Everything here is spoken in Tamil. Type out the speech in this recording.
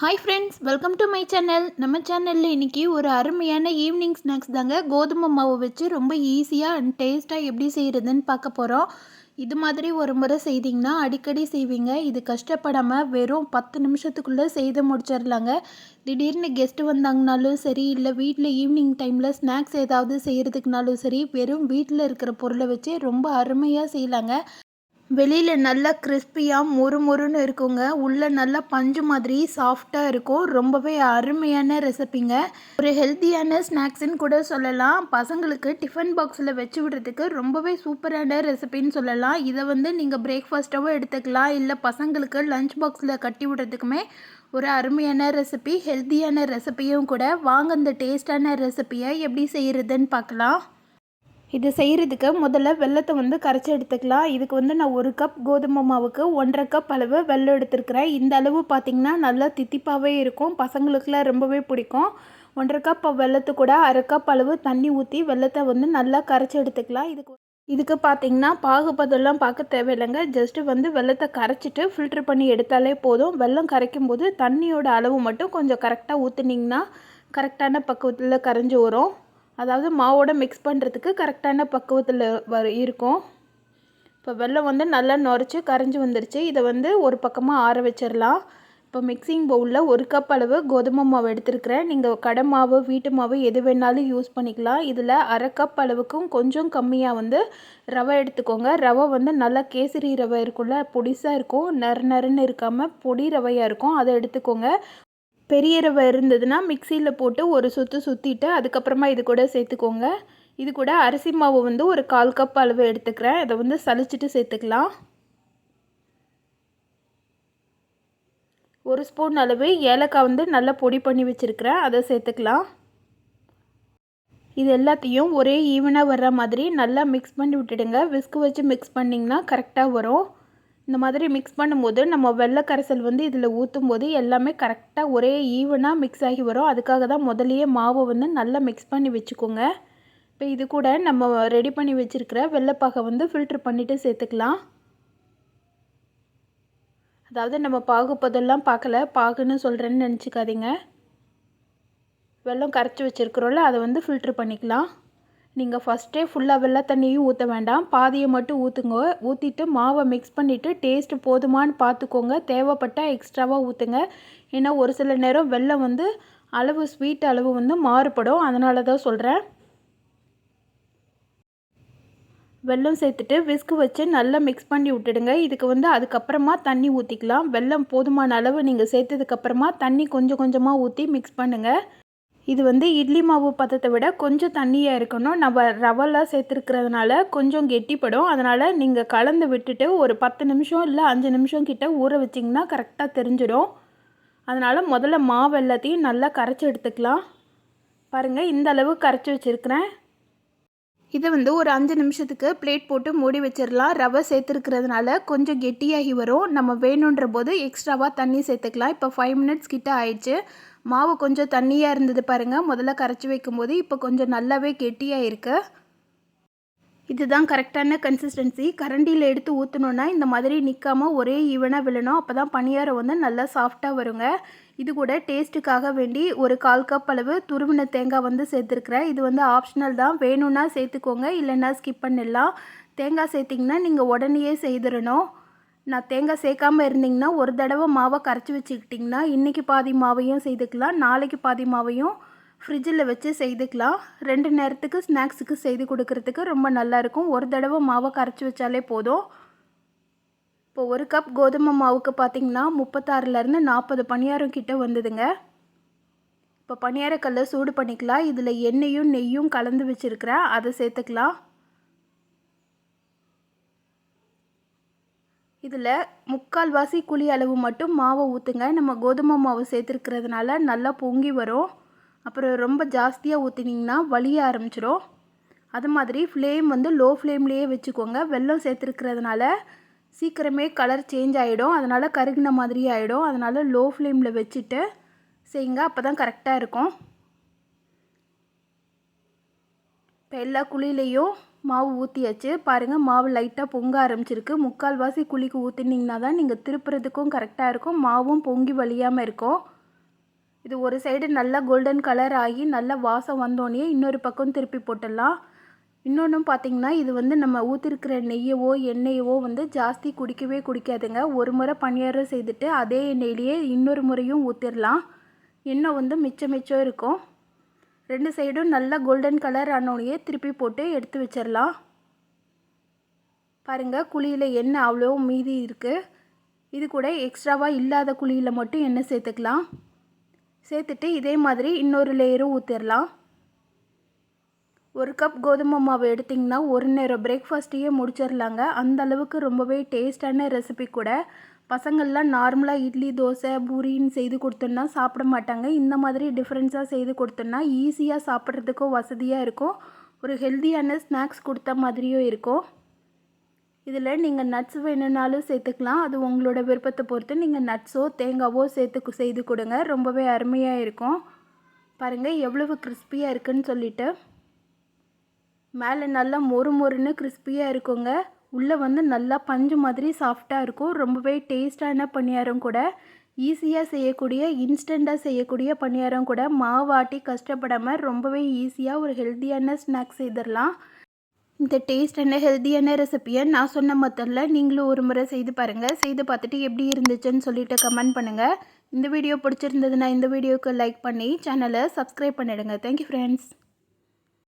Hi friends welcome to my channel நம்ம சேனலில் இன்றைக்கி ஒரு அருமையான ஈவினிங் ஸ்நாக்ஸ் தாங்க. கோதுமை மாவு வச்சு ரொம்ப ஈஸியாக அண்ட் டேஸ்ட்டாக எப்படி செய்கிறதுன்னு பார்க்க போகிறோம் இது மாதிரி ஒரு முறை செய்திங்கன்னா அடிக்கடி செய்வீங்க. இது கஷ்டப்படாமல் வெறும் பத்து நிமிஷத்துக்குள்ளே செய்து முடிச்சிடலாங்க திடீர்னு கெஸ்ட்டு வந்தாங்கனாலும் சரி இல்லை வீட்டில் ஈவினிங் டைமில் ஸ்நாக்ஸ் ஏதாவது செய்கிறதுக்குனாலும் சரி வெறும் வீட்டில் இருக்கிற பொருளை வச்சு ரொம்ப அருமையாக செய்யலாங்க. வெளியில் நல்லா கிறிஸ்பியாக மொறு மொறுன்னு இருக்குங்க. உள்ளே நல்லா பஞ்சு மாதிரி சாஃப்டாக இருக்கும். ரொம்பவே அருமையான ரெசிபிங்க ஒரு ஹெல்த்தியான ஸ்நாக்ஸ்ன்னு கூட சொல்லலாம். பசங்களுக்கு டிஃபன் பாக்ஸில் வச்சு விடுறதுக்கு ரொம்பவே சூப்பரான ரெசிபின்னு சொல்லலாம். இதை வந்து நீங்கள் பிரேக்ஃபாஸ்ட்டாகவும் எடுத்துக்கலாம். இல்லை பசங்களுக்கு லஞ்ச் பாக்ஸில் கட்டி விடுறதுக்குமே ஒரு அருமையான ரெசிபி ஹெல்த்தியான ரெசிபியும் கூட. வாங்க இந்த டேஸ்டான ரெசிபியை எப்படி செய்கிறதுன்னு பார்க்கலாம். இது செய்கிறதுக்கு முதல்ல வெள்ளத்தை வந்து கரைச்சி எடுத்துக்கலாம். இதுக்கு வந்து நான் ஒரு கப் கோதுமை மாவுக்கு ஒன்றரை கப் அளவு வெள்ளம் எடுத்துருக்கிறேன். இந்த அளவு பார்த்திங்கன்னா நல்லா தித்திப்பாகவே இருக்கும். பசங்களுக்குலாம் ரொம்பவே பிடிக்கும். ஒன்றரை கப் வெள்ளத்து கூட அரை கப் அளவு தண்ணி ஊற்றி வெள்ளத்தை வந்து நல்லா கரைச்சி எடுத்துக்கலாம். இதுக்கு இதுக்கு பார்த்தீங்கன்னா பாகுபதெல்லாம் பார்க்க தேவையில்லைங்க. ஜஸ்ட்டு வந்து வெள்ளத்தை கரைச்சிட்டு ஃபில்ட்ரு பண்ணி எடுத்தாலே போதும். வெள்ளம் கரைக்கும் போது தண்ணியோட அளவு மட்டும் கொஞ்சம் கரெக்டாக ஊற்றுனீங்கன்னா கரெக்டான பக்குவத்தில் கரைஞ்சி வரும். அதாவது மாவோட மிக்ஸ் பண்ணுறதுக்கு கரெக்டான பக்குவத்தில் வர இருக்கும். இப்போ வெள்ளம் வந்து நல்லா நுரைச்சி கரைஞ்சி வந்துருச்சு. இதை வந்து ஒரு பக்கமாக ஆற வச்சிடலாம் இப்போ மிக்சிங் பவுலில் ஒரு கப் அளவு கோதுமை மாவு எடுத்துருக்கிறேன். நீங்கள் கடை மாவு வீட்டு மாவு எது வேணாலும் யூஸ் பண்ணிக்கலாம். இதில் அரை கப் அளவுக்கும் கொஞ்சம் கம்மியாக வந்து ரவை எடுத்துக்கோங்க. ரவை வந்து நல்லா கேசரி ரவை இருக்கும்ல பொடிசாக இருக்கும். நறு நறுன்னு இருக்காமல் பொடி ரவையாக இருக்கும். அதை எடுத்துக்கோங்க. பெரிய ரவை இருந்ததுன்னா மிக்சியில் போட்டு ஒரு சுற்று சுற்றிட்டு அதுக்கப்புறமா இது கூட சேர்த்துக்கோங்க. இது கூட அரிசி மாவு வந்து ஒரு கால் கப் அளவு எடுத்துக்கிறேன். இதை வந்து சளிச்சிட்டு சேர்த்துக்கலாம். ஒரு ஸ்பூன் அளவு ஏலக்காய் வந்து நல்லா பொடி பண்ணி வச்சுருக்கிறேன். அதை சேர்த்துக்கலாம். இது எல்லாத்தையும் ஒரே ஈவனாக வர்ற மாதிரி நல்லா மிக்ஸ் பண்ணி விட்டுடுங்க. விஸ்கு வச்சு மிக்ஸ் பண்ணிங்கன்னா கரெக்டாக வரும். இந்த மாதிரி மிக்ஸ் பண்ணும்போது நம்ம வெள்ளை கரைசல் வந்து இதில் ஊற்றும் போது எல்லாமே கரெக்டாக ஒரே ஈவனாக மிக்ஸ் ஆகி வரும். அதுக்காக தான் முதலையே மாவை வந்து நல்லா மிக்ஸ் பண்ணி வச்சுக்கோங்க. இப்போ இது கூட நம்ம ரெடி பண்ணி வச்சுருக்கிற வெள்ளைப்பாகை வந்து ஃபில்ட்ரு பண்ணிவிட்டு சேர்த்துக்கலாம். அதாவது நம்ம பாகுப்பதெல்லாம் பார்க்கல பாகுன்னு சொல்கிறேன்னு நினச்சிக்காதீங்க. வெள்ளம் கரைச்சி வச்சுருக்குறோம்ல அதை வந்து ஃபில்ட்ரு பண்ணிக்கலாம். நீங்கள் ஃபஸ்ட்டே ஃபுல்லாக வெள்ளை தண்ணியும் ஊற்ற வேண்டாம். பாதியை மட்டும் ஊற்றுங்க ஊற்றிட்டு மாவை மிக்ஸ் பண்ணிவிட்டு டேஸ்ட்டு போதுமான்னு பார்த்துக்கோங்க தேவைப்பட்டால் எக்ஸ்ட்ராவாக ஊற்றுங்க ஏன்னா ஒரு சில நேரம் வெள்ளம் வந்து அளவு ஸ்வீட் அளவு வந்து மாறுபடும். அதனால தான் சொல்கிறேன் வெல்லம் சேர்த்துட்டு விஸ்கு வச்சு நல்லா மிக்ஸ் பண்ணி விட்டுடுங்க. இதுக்கு வந்து அதுக்கப்புறமா தண்ணி ஊற்றிக்கலாம் வெல்லம் போதுமான அளவு நீங்கள் சேர்த்ததுக்கப்புறமா தண்ணி கொஞ்சம் கொஞ்சமாக ஊற்றி மிக்ஸ் பண்ணுங்கள் இது வந்து இட்லி மாவு பதத்தை விட கொஞ்சம் தண்ணியாக இருக்கணும். நம்ம ரவெல்லாம் சேர்த்துருக்கிறதுனால கொஞ்சம் கெட்டிப்படும். அதனால் நீங்கள் கலந்து விட்டுட்டு ஒரு பத்து நிமிஷம் இல்லை அஞ்சு நிமிஷம் கிட்ட ஊற வச்சிங்கன்னா கரெக்டாக தெரிஞ்சிடும். அதனால் முதல்ல மாவு எல்லாத்தையும் நல்லா கரைச்சி எடுத்துக்கலாம். பாருங்கள் இந்த அளவு கரைச்சி வச்சுருக்கிறேன். இதை வந்து ஒரு அஞ்சு நிமிஷத்துக்கு பிளேட் போட்டு மூடி வச்சிடலாம் ரவை சேர்த்துருக்கிறதுனால கொஞ்சம் கெட்டியாகி வரும். நம்ம வேணுன்ற போது எக்ஸ்ட்ராவாக தண்ணி சேர்த்துக்கலாம். இப்போ ஃபைவ் மினிட்ஸ் கிட்ட ஆயிடுச்சு. மாவு கொஞ்சம் தண்ணியாக இருந்தது பாருங்கள் முதல்ல கரைச்சி வைக்கும்போது இப்போ கொஞ்சம் நல்லாவே கெட்டியாக இருக்குது இதுதான் கரெக்டான கன்சிஸ்டன்சி கரண்டியில் எடுத்து ஊற்றணுன்னா இந்த மாதிரி நிற்காமல் ஒரே ஈவனாக விழணும். அப்போ தான் பணியாரம் வந்து நல்லா சாஃப்டாக வருங்க. இது கூட டேஸ்ட்டுக்காக வேண்டி ஒரு கால் கப் அளவு துருவின தேங்காய் வந்து சேர்த்துருக்குறேன். இது வந்து ஆப்ஷனல் தான். வேணும்னா சேர்த்துக்கோங்க இல்லைன்னா ஸ்கிப் பண்ணிடலாம். தேங்காய் சேர்த்திங்கன்னா நீங்கள் உடனேயே செய்திடணும். நான் தேங்காய் சேர்க்காமல் இருந்திங்கன்னா ஒரு தடவை மாவை கரைச்சி வச்சுக்கிட்டிங்கன்னா இன்றைக்கி பாதி மாவையும் செய்துக்கலாம் நாளைக்கு பாதி மாவையும் ஃப்ரிட்ஜில் வச்சு செய்துக்கலாம். ரெண்டு நேரத்துக்கு ஸ்நாக்ஸுக்கு செய்து கொடுக்கறதுக்கு ரொம்ப நல்லாயிருக்கும் ஒரு தடவை மாவை கரைச்சி வச்சாலே போதும். இப்போ ஒரு கப் கோதுமை மாவுக்கு பார்த்திங்கன்னா முப்பத்தாறுலேருந்து நாற்பது பணியாரம் கிட்டே வந்ததுங்க. இப்போ பணியாரக்கல்லை சூடு பண்ணிக்கலாம். இதில் எண்ணெயும் நெய்யும் கலந்து வச்சுருக்கிறேன். அதை சேர்த்துக்கலாம். இதில் முக்கால்வாசி குழி அளவு மட்டும் மாவை ஊற்றுங்க நம்ம கோதுமை மாவு சேர்த்துருக்கிறதுனால நல்லா பொங்கி வரும். அப்புறம் ரொம்ப ஜாஸ்தியாக ஊற்றினீங்கன்னா வலிய ஆரம்பிச்சிடும் அது மாதிரி ஃப்ளேம் வந்து லோ ஃப்ளேம்லேயே வச்சுக்கோங்க. வெல்லம் சேர்த்துருக்கிறதுனால சீக்கிரமே கலர் சேஞ்ச் ஆகிடும் அதனால் கருகின மாதிரி ஆகிடும் அதனால் லோ ஃப்ளேமில் வச்சுட்டு செய்யுங்க. அப்போ தான் கரெக்டாக இருக்கும். இப்போ எல்லா குழியிலையும் மாவு ஊற்றியாச்சு பாருங்கள் மாவு லைட்டாக பொங்க ஆரம்பிச்சிருக்கு. முக்கால்வாசி குழிக்கு ஊற்றினீங்கன்னா தான் நீங்கள் திருப்புறதுக்கும் கரெக்டாக இருக்கும். மாவும் பொங்கி வழியாமல் இருக்கும். இது ஒரு சைடு நல்லா கோல்டன் கலர் ஆகி நல்லா வாசம் வந்தோடனே இன்னொரு பக்கம் திருப்பி போட்டுடலாம். இன்னொன்று பார்த்தீங்கன்னா இது வந்து நம்ம ஊற்றிருக்கிற நெய்யவோ எண்ணெயவோ வந்து ஜாஸ்தி குடிக்கவே குடிக்காதுங்க. ஒரு முறை பணியாரம் செய்துட்டு அதே எண்ணெயிலேயே இன்னொரு முறையும் ஊற்றிடலாம் எண்ணெய் வந்து மிச்சம் மிச்சம் இருக்கும். ரெண்டு சைடும் நல்லா கோல்டன் கலர் ஆனோடையே திருப்பி போட்டு எடுத்து வச்சிடலாம் பாருங்கள் குழியில் எண்ணெய் அவ்வளோ மீதி இருக்குது இது கூட எக்ஸ்ட்ராவாக இல்லாத குழியில் மட்டும் எண்ணெய் சேர்த்துக்கலாம். சேர்த்துட்டு இதே மாதிரி இன்னொரு லேயரும் ஊற்றிடலாம் ஒரு கப் கோதுமை மாவு எடுத்திங்கன்னா ஒரு நேரம் பிரேக்ஃபாஸ்ட்டையே முடிச்சிடலாங்க அந்த அளவுக்கு ரொம்பவே டேஸ்டான ரெசிபி கூட பசங்கள்லாம் நார்மலாக இட்லி தோசை பூரின்னு செய்து கொடுத்தோன்னா சாப்பிட மாட்டாங்க. இந்த மாதிரி டிஃப்ரென்ஸாக செய்து கொடுத்தோன்னா ஈஸியாக சாப்பிட்றதுக்கும் வசதியாக இருக்கும். ஒரு ஹெல்த்தியான ஸ்நாக்ஸ் கொடுத்த மாதிரியும் இருக்கும். இதில் நீங்கள் நட்ஸ் வேணும்னாலும் சேர்த்துக்கலாம். அது உங்களோட விருப்பத்தை பொறுத்து நீங்கள் நட்ஸோ தேங்காவோ சேர்த்து செய்து கொடுங்க. ரொம்பவே அருமையாக இருக்கும். பாருங்கள் எவ்வளவு கிறிஸ்பியாக இருக்குன்னு சொல்லிட்டு. மேலே நல்லா மொறு மொறுன்னு கிறிஸ்பியாக இருக்குங்க. உள்ளே வந்து நல்லா பஞ்சு மாதிரி சாஃப்டாக இருக்கும். ரொம்பவே டேஸ்டான பணியாரம் கூட. ஈஸியாக செய்யக்கூடிய இன்ஸ்டண்ட்டாக செய்யக்கூடிய பணியாரம் கூட. மாவாட்டி கஷ்டப்படாமல் ரொம்பவே ஈஸியாக ஒரு ஹெல்த்தியான ஸ்நாக்ஸ் செய்திடலாம். இந்த டேஸ்டான ஹெல்த்தியான ரெசிப்பியை நான் சொன்ன மெத்தடில் நீங்களும் ஒரு முறை செய்து பாருங்கள் செய்து பார்த்துட்டு எப்படி இருந்துச்சுன்னு சொல்லிட்டு கமெண்ட் பண்ணுங்கள் இந்த வீடியோ பிடிச்சிருந்ததுன்னா இந்த வீடியோவுக்கு லைக் பண்ணி சேனலை சப்ஸ்கிரைப் பண்ணிவிடுங்க தேங்க்யூ ஃப்ரெண்ட்ஸ்